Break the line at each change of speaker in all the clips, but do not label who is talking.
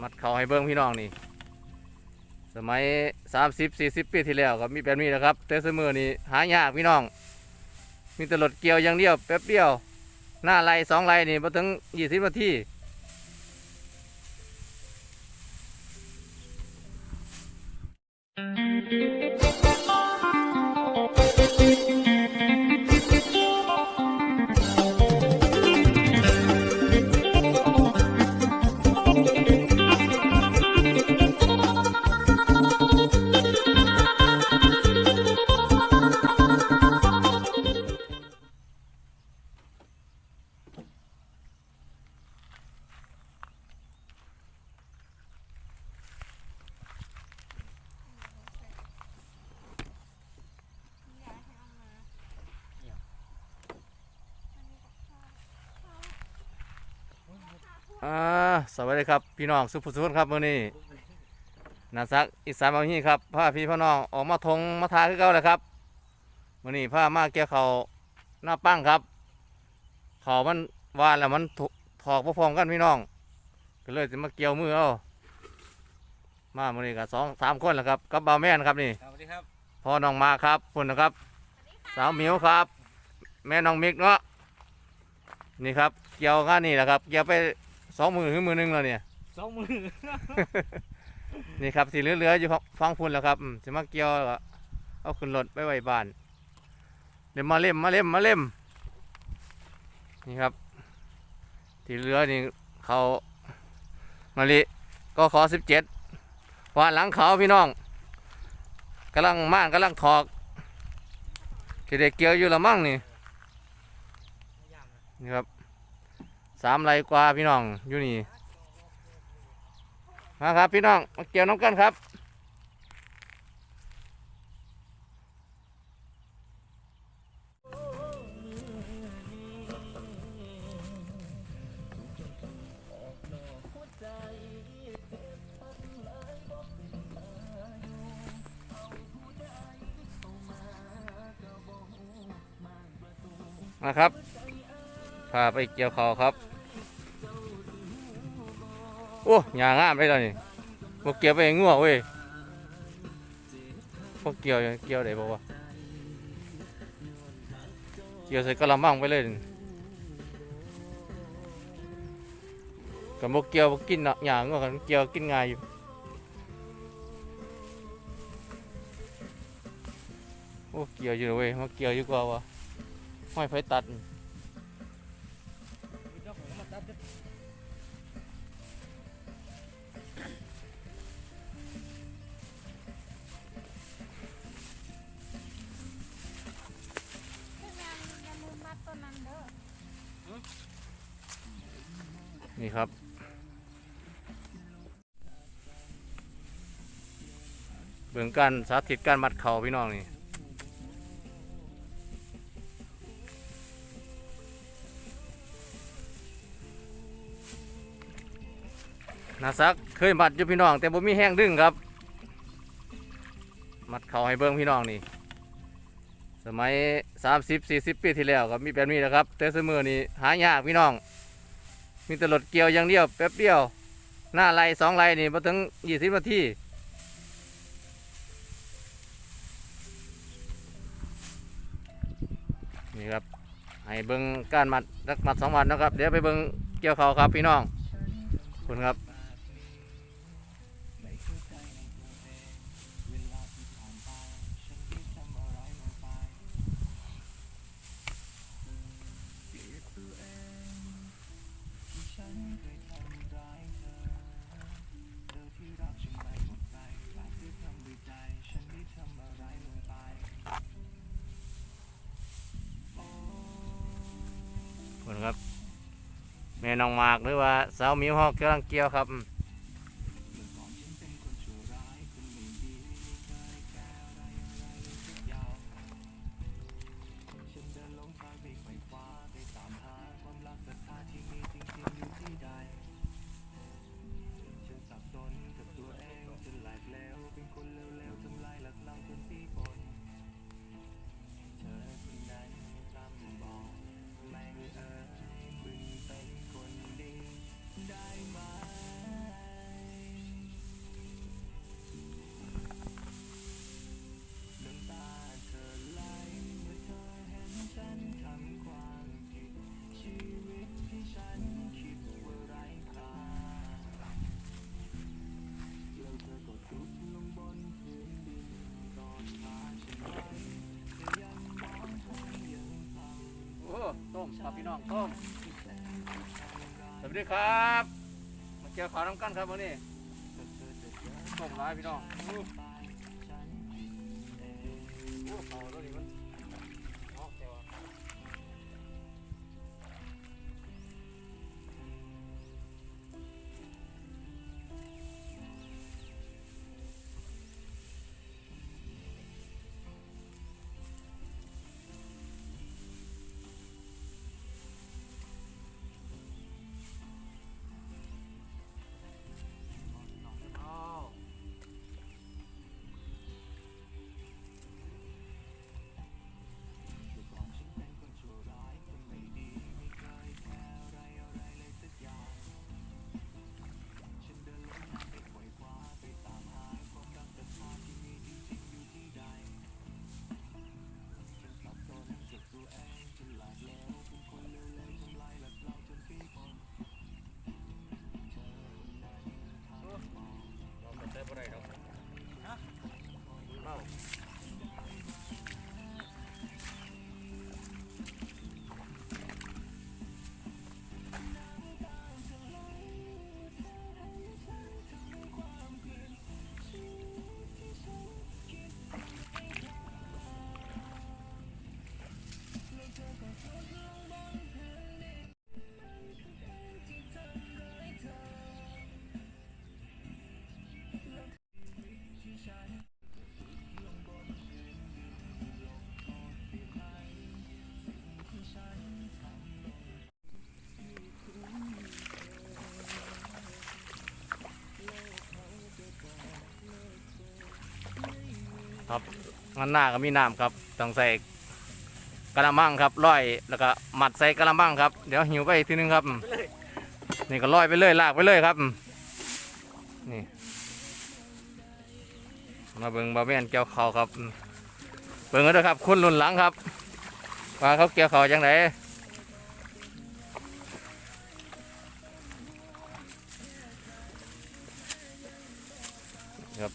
มัดเขาให้เบิ้งพี่น้องนี่ สมัยสามสิบสี่สิบปีที่แล้วก็มีแบบนี้นะครับ แต่เสมอนี่หายากพี่น้อง มีแต่รถเกี่ยวอย่างเดียวแป๊บเดียว หน้าไรสองไรนี่มาถึงยี่สิบนาที อ่าสวัสดีครับพี่น้องสุภุสุนครับมื้อนี้นาซักอีสานบางฮีครับพาพี่พ่อน้องออกมาทงมาทาคือเก่าเลยครับมื้อนี้พามาเกี่ยวเขาวหน้าปั้งครับเขาวมันวานแล้วมันถูกถอกพร้อมๆกันพี่น้องก็เลยจะมาเกี่ยวมือเอามามื้อนี้ก็สองสามคนแหล้วครับกับบ่าวแม่นครับนี่
สวัสดีครับ
พ่อน้องมาครับคุณนะครับ สาวหมิวครับ แม่น้องมิกเนาะนี่ครับเกี่ยวงานนี่แหละครับ เกี่ยวไป สองมือหรือมือหนึงแล้วเนี่ย
สองมือ
นี่ครับที่เหลือๆอยู่ฟังพุ่นแล้วครับอืมจะมาเกี่ยวแล้วก็เอาขึ้นรถไปไว้บ้านเดี๋ยวมาเล่มมาเล่มมาเล่มนี่ครับที่เหลือนี่เขามาลิก็ขอสิบเจ็ดวานหลังเขาพี่น้องกำลังม่านกำลังถอกที่ได้เกี่ยวอยู่ละมั่งนี่นี่ครับ สามไรกว่าพี่น้องอยู่นี่มาครับพี่น้องมาเกี่ยวน้ำกันครับมาครับ พาไปเกี่ยวคอครับ โอ้ยางามไปแล้วนี่พวกเกี่ยวไปงัวเว้ยพวกเกี่ยวเกี่ยวได้บอกว่าเกี่ยวใส่กระมังไปเลยกับพวกเกี่ยวบ่กินเนาะหยางงัวกันเกี่ยวกินง่ายอยู่โอ้เกี่ยวอยู่เลยเว้ยมาเกี่ยวอยู่กว่าวะห้อยไฟตัด นี่ครับ เบื้องการสาธิตการมัดเข่าพี่น้องนี่นาซักเคยมัดอยู่พี่น้อง แต่บ่มีแห้งดึงครับ มัดเข่าให้เบิ้งพี่น้องนี่ สมัยสามสิบสี่สิบปีที่แล้วก็มีแบบนี้นะครับ แต่เสมอนี่หายากพี่น้อง มีแต่รถเกี่ยวอย่างเดียวแป๊บเดียว หน้าไรสองไรนี่มาถึงยี่สิบนาทีนี่ครับให้เบิ้งการมัดรักมัดสองมัดนะครับ เดี๋ยวไปเบิ้งเกี่ยวเขาครับพี่น้องขอบคุณครับ แม่น้องหมากหรือว่าสาวมิวฮอกกำลังเกี่ยวครับ อืมพี่น้องต้มสวัสดีครับ มาเจอขาวน้ำกันครับวันนี้ต้มร้ายพี่น้อง ครับงั้นหน้าก็มีน้ำครับต้องใส่กระมังครับร้อยแล้วก็หมัดใส่กระมังครับเดี๋ยวหิวไปอีกทีนึงครับนี่ก็ร้อยไปเลยลากไปเลยครับนี่มาเบิ่งบาแม่นเกี่ยวเขาครับเบิ่งกันด้วยครับคุณรุ่นหลังครับว่าเขาเกี่ยวเขาวจังไดครับ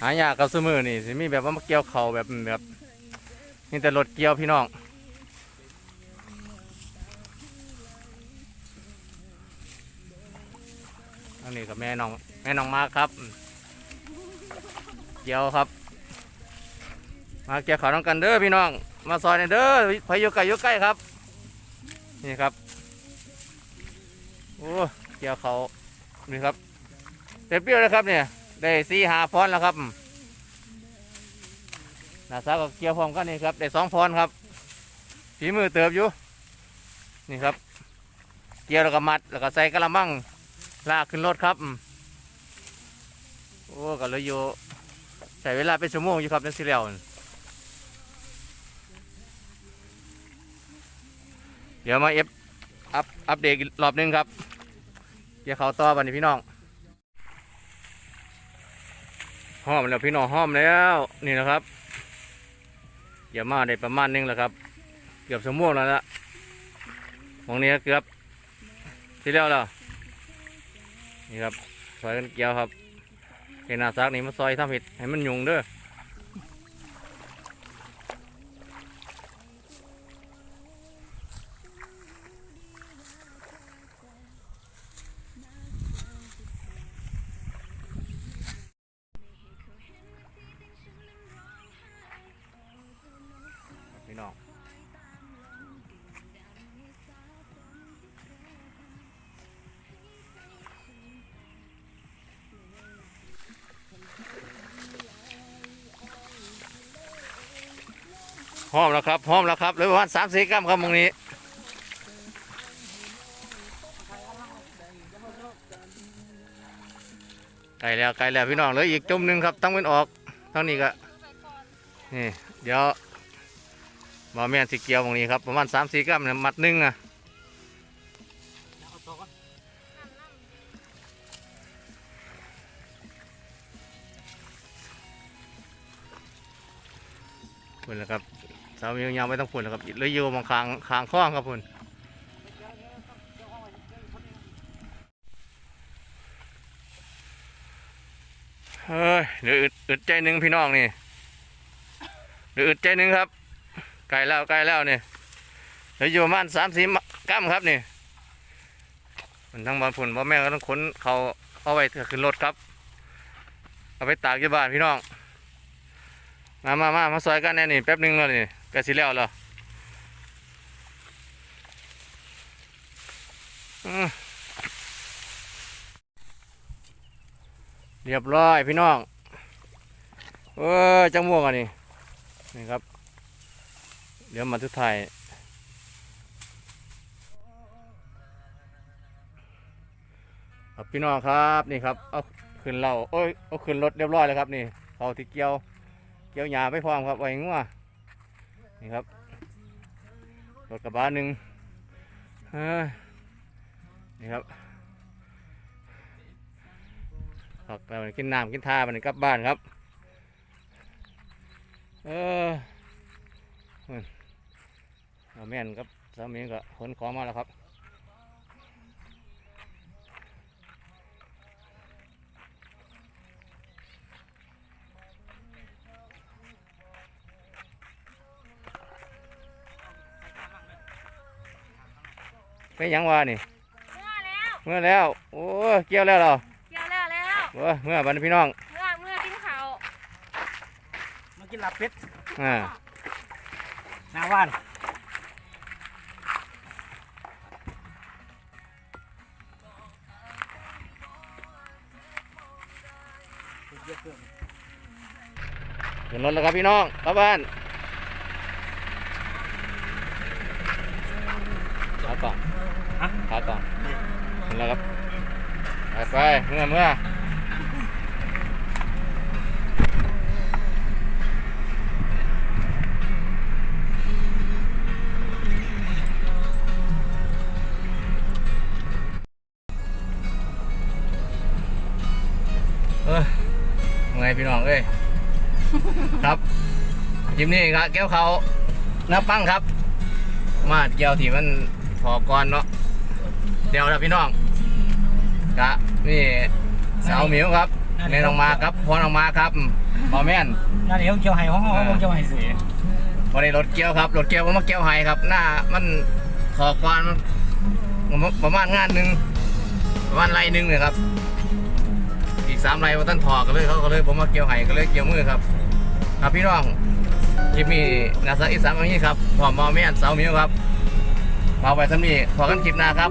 หายากกับสมือนี่สิมีแบบว่ามาเกี่ยวเขาแบบแบบนี่แต่รถเกี่ยวพี่น้องอันนี้กับแม่น้องแม่น้องมาครับ เกี่ยวครับ มาเกี่ยวเขาต้องกันเด้อพี่น้อง มาซอยในอยเด้อพายุไก่ยุใกล้ครับ นี่ครับโอ้เกี่ยวเขานี่ครับเต็มเปรี้ยวเลยครับเนี่ย ได้สี่หาพรแล้วครับนาซาก็เกียวพร้อมกันนี่ครับได้สองพรครับฝีมือเติบอยู่นี่ครับ เกียวแล้วก็มัดแล้วก็ใส่กระมังลากขึ้นรถครับโอ้ก็เลยอยู่ใช้เวลาเป็นชั่วโมงอยู่ครับนั่นสิแล้วเดี๋ยวมาเอฟอัพอัปเดตรอบนึงครับเดี๋ยวเขาต่อบันนี้พี่น้อง ห้อมแล้วพี่น้องห้อมแล้วนี่นะครับอย่ามาได้ประมาณนึงแล้วครับ เกือบสมม่วงแล้วละมองนี้เกือบที่แล้วแล้วนี่ครับซอยกันเกี่ยวครับเห็นหน้าซักนี่มาซอยทำเห็ดให้มันยุงเด้อ หอมแล้วครับหอมแล้วครับเหลยประมาณสามสี่กรัมครับมงนี้ไก่แล้วไก่แล้วพี่น้องเลยอีกจุ่มหนึ่งครับตั้งเป็นออกทั้งนี้ก็นี่เดี๋ยวมาแม่นสีเกียวตรงนี้ครับประมาณสามสี่กรัมเนี่ยมัดหนึ่งนะ สามียาวไม่ต้องพุ่นแล้วครับเลยอยู่บางคางคางข้องครับพุ่นคหรืออึดอึดใจหนึ่งพี่น้องนี่หรืออึดใจหนึ่งครับไกลแล้วไกลแล้วนี่เหลืออยู่ประมาณสามสี่กัมครับนี่มันทั้งบอลผุนบอแม่ก็ต้องขนเขาเอาไว้ขึ้นรถครับ เอาไปตากที่บ้านพี่น้อง มามามามาซอยกันแน่นี่แป๊บนึงแล้วนี่กะสิแล้วเหรอเรียบร้อยพี่น้อง เออจังม่วงอันนี้นี่ครับ เดี๋ยวมาทุกไทายครับพี่น้องครับนี่ครับ เอาขึ้นเราโอ้ยเอาขึ้นรถเรียบร้อยแล้วครับนี่เขาที่เกี่ยว เกี่ยวหญ้าไปพร้อมครับไว้งัวนี่ครับรถกระบะหนึ่งนี่ครับขับไปมันกินน้ำกินท่ามันกลับบ้านครับ เออแม่นครับสามีก็ขนของมาแล้วครับ ไปหยังวะนี่
เมื่อแล้ว
เมื่อแล้ว โอ้ยเกี่ยวแล้วเหรอ
เกี่ยวแล้วแล้ว
โอ้ยเมื่อบัดนพี่น้อง
เมื่อเมื่อกินข้าว
มากินลาบเป็ด
อ่า
หน้าว่าน
ขึ้นรถแล้วครับพี่น้องเข้าบ้านขากล่อง
ฮะ
ขากล่องขึ้น แล้วครับไปไปเมื่อเมื่อเอ้ยไงพี่น้องเอ้ย ครับยิมนี่ครับแก้วเขาน้ำปังครับ มาดแก้วที่มันพอก่อนเนาะเดี๋ยวนะพี่น้อง กะนี่สาวหมิวครับแม่น้องมาครับพ่อน้องมาครับบอแม่น
นั่นเดี๋ยวเกี่ยวไห้ห้องห้องเกี่ยวไห้เสีย
วันนี้รถเกี่ยวครับรถเกี่ยวผมมาเกี่ยวไห้ครับ หน้ามันขอก่อนมันประมาณงานหนึ่งประมาณไรหนึ่งเลยครับ อีกสามไรว่าท่านถอกันเลยเขาก็เลยผมมาเกี่ยวไห้ก็เลยเกี่ยวมือครับ ครับพี่น้องคลิปนี้นาซาอีสานวันนี้ครับพร้อมมอแม่นสาวหมิวครับมาไว้สำนีพอกันคลิปหน้าครับ